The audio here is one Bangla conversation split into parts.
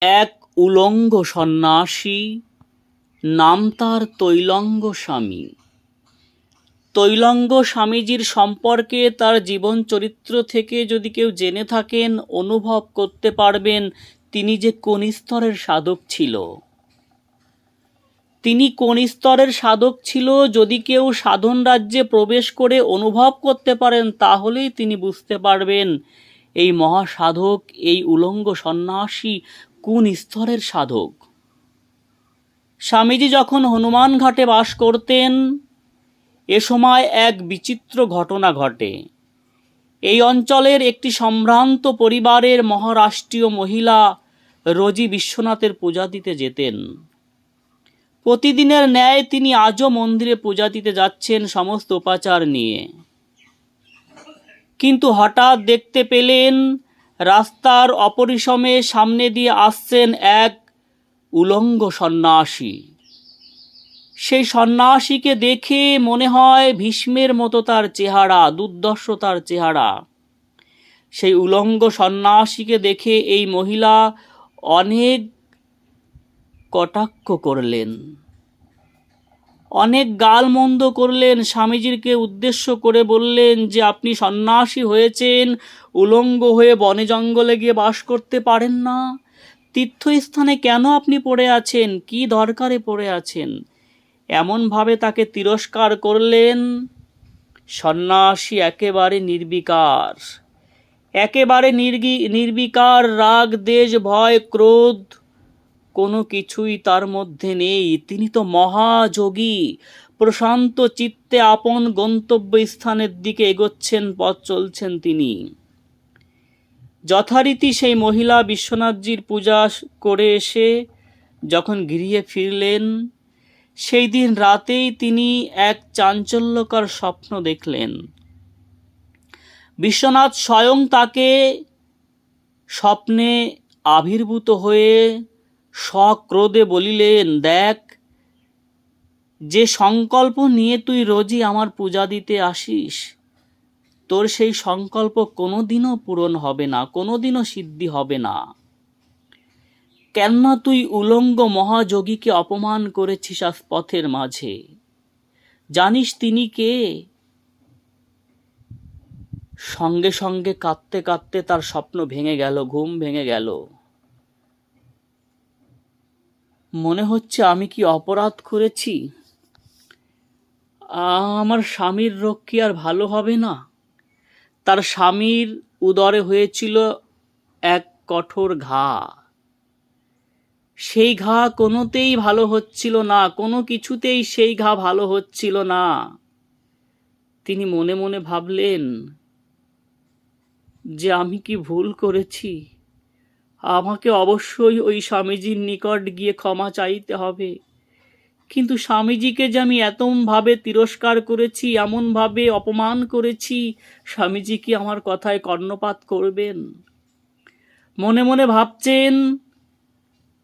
এক উলঙ্গ সন্ন্যাসী, নাম তার তৈলঙ্গ স্বামী। তৈলঙ্গ স্বামীজির সম্পর্কে তার জীবন চরিত্র থেকে যদি কেউ জেনে থাকেন, অনুভব করতে পারবেন তিনি যে কোন স্তরের সাধক ছিল। তিনি কোন স্তরের সাধক ছিল, যদি কেউ সাধন রাজ্যে প্রবেশ করে অনুভব করতে পারেন, তাহলেই তিনি বুঝতে পারবেন, এই মহাসাধক, এই উলঙ্গ সন্ন্যাসী কোন স্তরের সাধক? স্বামীজি যখন হনুমান ঘাটে বাস করতেন, এ সময় এক বিচিত্র ঘটনা ঘটে। এই অঞ্চলের একটি সম্ভ্রান্ত পরিবারের মহারাষ্ট্রীয় মহিলা রোজি বিশ্বনাথের পূজা দিতে যেতেন। প্রতিদিনের ন্যায় তিনি আজও মন্দিরে পূজা দিতে যাচ্ছেন সমস্ত উপাচার নিয়ে। কিন্তু হঠাৎ দেখতে পেলেন রাস্তার অপরিসমে সামনে দিয়ে আসছেন এক উলঙ্গ সন্ন্যাসী। সেই সন্ন্যাসীকে দেখে মনে হয় ভীষ্মের মতো তার চেহারা দুর্দর্শ তার চেহারা। সেই উলঙ্গ সন্ন্যাসীকে দেখে এই মহিলা অনেক কটাক্ষ করলেন। অনেক গালমন্দ করলেন, স্বামীজিকে উদ্দেশ্য করে বললেন যে, আপনি সন্ন্যাসী হয়েছেন, উলঙ্গ হয়ে বনে জঙ্গলে গিয়ে বাস করতে পারেন না। তীর্থস্থানে কেন আপনি পড়ে আছেন? কি দরকারে পড়ে আছেন? এমনভাবে তাকে তিরস্কার করলেন। সন্ন্যাসী একেবারে নির্বিকার। একেবারে নির্বিকার, রাগ, দেশ, ভয়, ক্রোধ কোনো কিছুই তার মধ্যে নেই। তিনি তো মহাযোগী। প্রশান্ত চিত্তে আপন গন্তব্য স্থানের দিকে এগোচ্ছেন, পথ চলছেন তিনি। যথারীতি সেই মহিলা বিশ্বনাথজির পূজা করে এসে যখন গৃহে ফিরলেন, সেই দিন রাতেই তিনি এক চাঞ্চল্যকর স্বপ্ন দেখলেন। বিশ্বনাথ স্বয়ং তাকে স্বপ্নে আবির্ভূত হয়ে সক্রোধে বলিলেন, দেখ, যে সংকল্প নিয়ে তুই রোজই আমার পূজা দিতে আসিস, তোর সেই সংকল্প কোনোদিনও পূরণ হবে না, কোনোদিনও সিদ্ধি হবে না। কেননা তুই উলঙ্গ মহাযোগীকে অপমান করেছিস আজ পথের মাঝে। জানিস তিনি কে? সঙ্গে সঙ্গে কাঁদতে কাঁদতে তার স্বপ্ন ভেঙে গেল, ঘুম ভেঙে গেল। মনে হচ্ছে আমি কি অপরাধ করেছি? আমার স্বামীর রোগ কি আর ভালো হবে না। তার স্বামীর উদরে হয়েছিল এক কঠোর ঘা। সেই ঘা কোনোতেই ভালো হচ্ছিল না, কোনো কিছুতেই সেই ঘা ভালো হচ্ছিল না। তিনি মনে মনে ভাবলেন, যে আমি কি ভুল করেছি? আমাকে অবশ্যই ওই স্বামীজির নিকট গিয়ে ক্ষমা চাইতে হবে। কিন্তু স্বামীজিকে যে আমি এতমভাবে তিরস্কার করেছি, এমনভাবে অপমান করেছি, স্বামীজি কি আমার কথায় কর্ণপাত করবেন? মনে মনে ভাবছেন,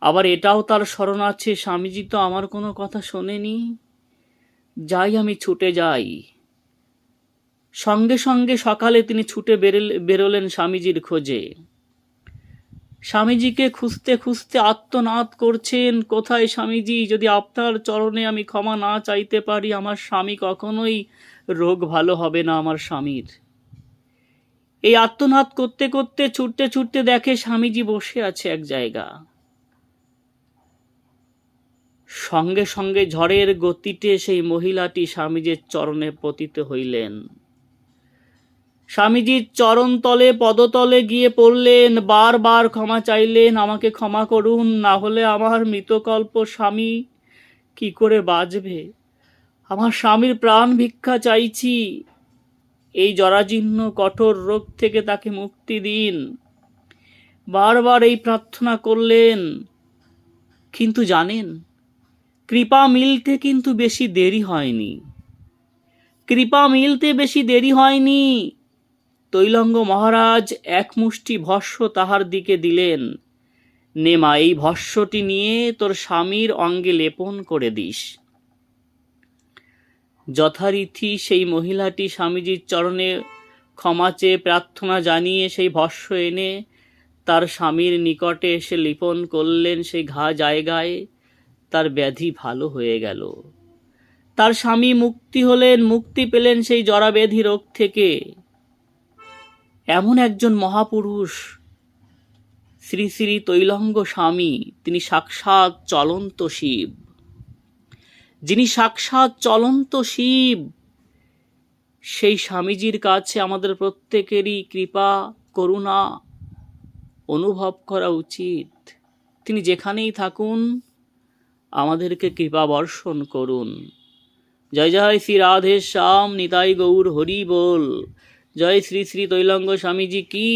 আবার এটাও তার স্মরণ আছে, স্বামীজি তো আমার কোনো কথা শোনেনি। যাই আমি ছুটে যাই। সঙ্গে সঙ্গে সকালে তিনি ছুটে বেরোলেন স্বামীজির খোঁজে। স্বামীজিকে খুঁজতে খুঁজতে আত্মনাদ করছেন, কোথায় স্বামীজি? যদি আপনার চরণে আমি ক্ষমা না চাইতে পারি, আমার স্বামী কখনোই রোগ ভালো হবে না আমার স্বামীর। এই আত্মনাদ করতে করতে, ছুটতে ছুটতে দেখে স্বামীজি বসে আছে এক জায়গা। সঙ্গে সঙ্গে ঝড়ের গতিতে সেই মহিলাটি স্বামীজির চরণে পতিত হইলেন। স্বামীজির চরণতলে, পদতলে গিয়ে পড়লেন, বারবার ক্ষমা চাইলেন, আমাকে ক্ষমা করুন, না হলে আমার মৃতকল্প স্বামী কি করে বাঁচবে? আমার স্বামীর প্রাণ ভিক্ষা চাইছি। এই জরাজীর্ণ, কঠোর রোগ থেকে তাকে মুক্তি দিন। বারবার এই প্রার্থনা করলেন। কিন্তু জানেন, কৃপা মিলতে কিন্তু বেশি দেরি হয়নি। কৃপা মিলতে বেশি দেরি হয়নি। তৈলঙ্গ মহারাজ এক মুষ্টি ভস্য তাহার দিকে দিলেন। নেমা, এই ভস্যটি নিয়ে তোর স্বামীর অঙ্গে লেপন করে দিস। যথারীতি সেই মহিলাটি স্বামীজির চরণে ক্ষমা চেয়ে প্রার্থনা জানিয়ে সেই ভস্য এনে তার স্বামীর নিকটে এসে লিপন করলেন। সেই ঘা জায়গায় তার ব্যাধি ভালো হয়ে গেল। তার স্বামী মুক্তি হলেন, মুক্তি পেলেন সেই জরাব্যাধি রোগ থেকে। এমন একজন মহাপুরুষ, শ্রী শ্রী তৈলঙ্গ স্বামী, তিনি সাক্ষাৎ চলন্ত শিব। যিনি সাক্ষাৎ চলন্ত শিব, সেই স্বামীজির কাছে আমাদের প্রত্যেকেরই কৃপা, করুণা অনুভব করা উচিত। তিনি যেখানেই থাকুন, আমাদেরকে কৃপা বর্ষণ করুন। জয় জয় শ্রী রাধে শ্যাম, নিতাই গৌর, হরি বল। জয় শ্রী শ্রী তৈলঙ্গ স্বামীজি কি?